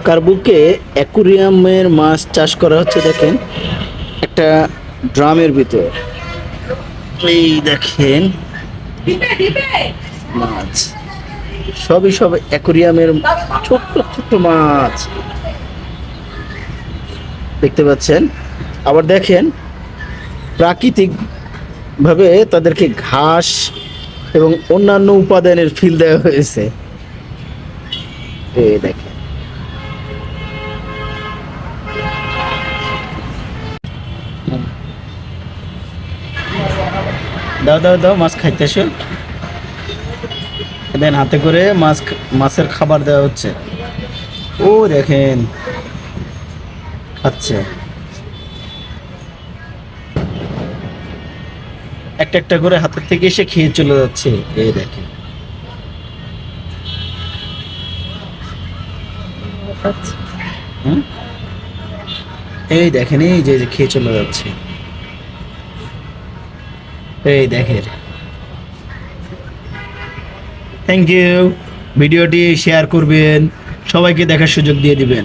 ঢাকার বুকে অ্যাকুরিয়ামের মাছ চাষ করা হচ্ছে, দেখেন। একটা ড্রামের ভিতর। এই দেখেন, মাছ। সবই সব অ্যাকুরিয়ামের ছোট্ট ছোট্ট মাছ। দেখতে পাচ্ছেন? আবার দেখেন প্রাকৃতিক ভাবে তাদেরকে ঘাস এবং অন্যান্য উপাদানের ফিল দেওয়া হয়েছে। দেখেন। দাও দাও দাও, মাছ খাইতেছো? দেন হাতে করে মাছ মাছের খাবার দেওয়া হচ্ছে। ও, দেখেন। খাচ্ছে। একটা একটা করে হাতের থেকে এসে খেয়ে চলে যাচ্ছে। এই দেখেন? এই দেখেন, এই যে খেয়ে চলে যাচ্ছে। এই দেখেন। থ্যাংক ইউ ভিডিওটি শেয়ার করবেন। সবাইকে দেখার সুযোগ দিয়ে দিবেন।